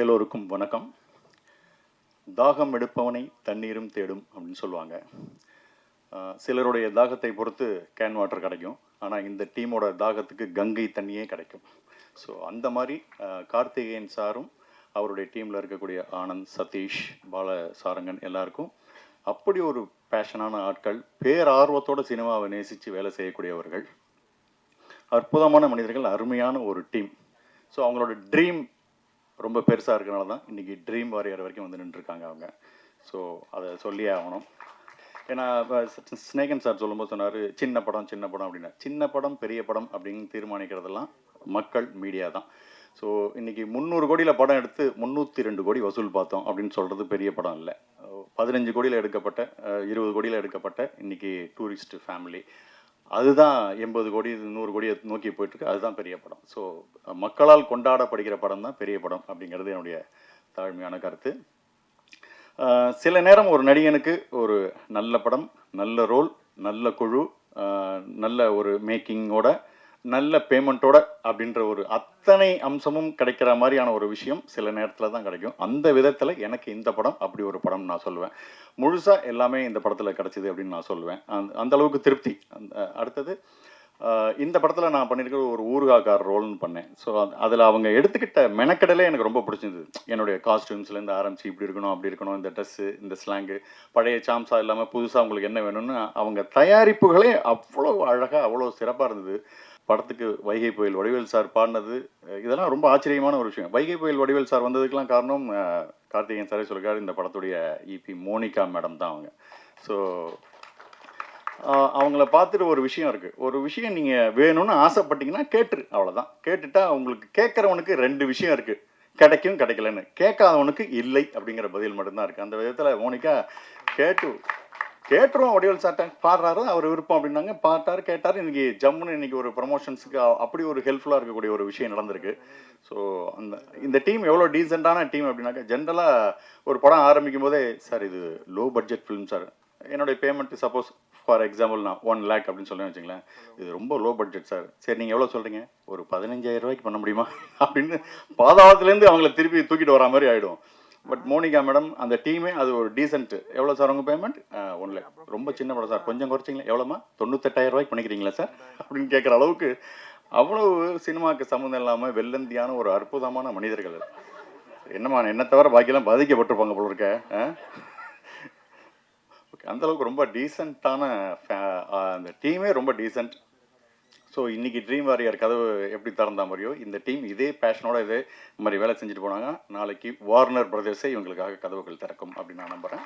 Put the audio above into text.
எல்லோருக்கும் வணக்கம். தாகம் எடுப்பவனை தண்ணீரும் தேடும் அப்படின்னு சொல்லுவாங்க. சிலருடைய தாகத்தை பொறுத்து கேன் வாட்டர் கிடைக்கும். ஆனால் இந்த டீமோட தாகத்துக்கு கங்கை தண்ணியே கிடைக்கும். ஸோ அந்த மாதிரி கார்த்திகேயன் சாரும் அவருடைய டீமில் இருக்கக்கூடிய ஆனந்த் சதீஷ் பால சாரங்கன் எல்லாருக்கும் அப்படி ஒரு பேஷனான ஆட்கள் பேரார்வத்தோட சினிமாவை நேசித்து வேலை செய்யக்கூடியவர்கள். அற்புதமான மனிதர்கள் அருமையான ஒரு டீம். ஸோ அவங்களோட ட்ரீம் ரொம்ப பெருசாக இருக்கனால தான் இன்றைக்கி ட்ரீம் வாரியர் வரைக்கும் வந்து நின்றுருக்காங்க அவங்க. ஸோ அதை சொல்லியே ஆகணும். ஏன்னா இப்போ ஸ்னேகன் சார் சொல்லும்போது சொன்னார் சின்ன படம் சின்ன படம் அப்படின்னா. சின்ன படம் பெரிய படம் அப்படின்னு தீர்மானிக்கிறதெல்லாம் மக்கள் மீடியா தான். ஸோ இன்றைக்கி முந்நூறு கோடியில் படம் எடுத்து முந்நூற்றி ரெண்டு கோடி வசூல் பார்த்தோம் அப்படின்னு சொல்கிறது பெரிய படம் இல்லை. பதினஞ்சு கோடியில் எடுக்கப்பட்ட இருபது கோடியில் எடுக்கப்பட்ட இன்றைக்கி டூரிஸ்ட் ஃபேமிலி அதுதான் எண்பது கோடி நூறு கோடியை நோக்கி போயிட்டுருக்கு. அதுதான் பெரிய படம். ஸோ மக்களால் கொண்டாடப்படுகிற படம் தான் பெரிய படம் அப்படிங்கிறது என்னுடைய தாழ்மையான கருத்து. சில நேரம் ஒரு நடிகனுக்கு ஒரு நல்ல படம் நல்ல ரோல் நல்ல குழு நல்ல ஒரு மேக்கிங்கோட நல்ல பேமெண்ட்டோட அப்படின்ற ஒரு அத்தனை அம்சமும் கிடைக்கிற மாதிரியான ஒரு விஷயம் சில நேரத்தில் தான் கிடைக்கும். அந்த விதத்தில் எனக்கு இந்த படம் அப்படி ஒரு படம் நான் சொல்லுவேன். முழுசாக எல்லாமே இந்த படத்தில் கிடைச்சிது அப்படின்னு நான் சொல்லுவேன். அந்த அளவுக்கு திருப்தி. அந்த அடுத்தது இந்த படத்தில் நான் பண்ணியிருக்கிற ஒரு ஊர்காக்கார் ரோல்னு பண்ணேன். ஸோ அதில் அவங்க எடுத்துக்கிட்ட மெனக்கடலே எனக்கு ரொம்ப பிடிச்சிருந்தது. என்னுடைய காஸ்டியூம்ஸ்லேருந்து ஆரம்பிச்சு இப்படி இருக்கணும் அப்படி இருக்கணும் இந்த ட்ரெஸ்ஸு இந்த ஸ்லாங்கு பழைய சாம்சா இல்லாமல் புதுசாக உங்களுக்கு என்ன வேணும்னு அவங்க தயாரிப்புகளே அவ்வளோ அழகாக அவ்வளோ சிறப்பாக இருந்தது. படத்துக்கு வைகை புயல் வடிவேல் சார் பாடினது இதெல்லாம் ரொம்ப ஆச்சரியமான ஒரு விஷயம். வைகை புயல் வடிவேல் சார் வந்ததுக்கெல்லாம் காரணம் கார்த்திகேயன் சாரே சொல்லிருக்காரு இந்த படத்துடைய இபி மோனிகா மேடம் தான் அவங்க. ஸோ அவங்கள பார்த்துட்டு ஒரு விஷயம் இருக்குது ஒரு விஷயம் நீங்கள் வேணும்னு ஆசைப்பட்டீங்கன்னா கேட்டுரு அவ்வளோதான் கேட்டுட்டா உங்களுக்கு கேட்குறவனுக்கு ரெண்டு விஷயம் இருக்குது கிடைக்கும் கிடைக்கலன்னு. கேட்காதவனுக்கு இல்லை அப்படிங்கிற பதில் மட்டும்தான் இருக்குது அந்த விதத்தில் மோனிகா கேட்டு கேட்டுருவோம் வடிவல் சார்ட்ட. பாடுறாரு அவர் விருப்பம் அப்படின்னாங்க. பாட்டார் கேட்டார். இன்னைக்கு ஜம்முன்னு இன்னைக்கு ஒரு ப்ரமோஷன்ஸுக்கு அப்படி ஒரு ஹெல்ப்ஃபுல்லாக இருக்கக்கூடிய ஒரு விஷயம் நடந்திருக்கு. ஸோ அந்த இந்த டீம் எவ்வளோ டீசெண்டான டீம் அப்படின்னாக்கா ஜென்ரலாக ஒரு படம் ஆரம்பிக்கும் போதே சார் இது லோ பட்ஜெட் ஃபிலிம் சார். என்னுடைய பேமெண்ட் சப்போஸ் ஃபார் எக்ஸாம்பிள் நான் ஒன் லேக் அப்படின்னு சொல்லி வச்சுங்களேன். இது ரொம்ப லோ பட்ஜெட் சார் சரி நீங்கள் எவ்வளோ சொல்கிறீங்க ஒரு பதினஞ்சாயிரம் ரூபாய்க்கு பண்ண முடியுமா? அப்படின்னு பாதாளத்துலேருந்து அவங்கள திருப்பி தூக்கிட்டு வரா மாதிரி ஆகிடும் பட் மோனிகா மேடம் அந்த டீமே அது ஒரு டீசென்ட் எவ்வளோ சார் உங்கள் பேமெண்ட் ஒன் லேக் ரொம்ப சின்ன படம் சார் கொஞ்சம் குறைச்சிங்களா. எவ்வளோமா தொண்ணூத்தெட்டாயிரம் ரூபாய்க்கு பண்ணிக்கிறீங்களா சார் அப்படின்னு கேட்குற அளவுக்கு அவ்வளவு சினிமாவுக்கு சம்மந்தம் இல்லாமல் வெள்ளந்தியான ஒரு அற்புதமான மனிதர்கள் என்னம்மா என்ன தவிர பாக்கியெல்லாம் பாதிக்கப்பட்டிருப்பாங்க போல இருக்க ஆ? ஓகே. அந்தளவுக்கு ரொம்ப டீசெண்டான அந்த டீமே ரொம்ப டீசெண்ட் ஸோ இன்றைக்கி ட்ரீம் வாரியர் கதவு எப்படி திறந்தா மாதிரியோ இந்த டீம் இதே பேஷனோட இதே மாதிரி வேலை செஞ்சுட்டு போனாங்க. நாளைக்கு வார்னர் பிரதர்ஸே இவங்களுக்காக கதவுகள் திறக்கும் அப்படின்னு நான் நம்புகிறேன்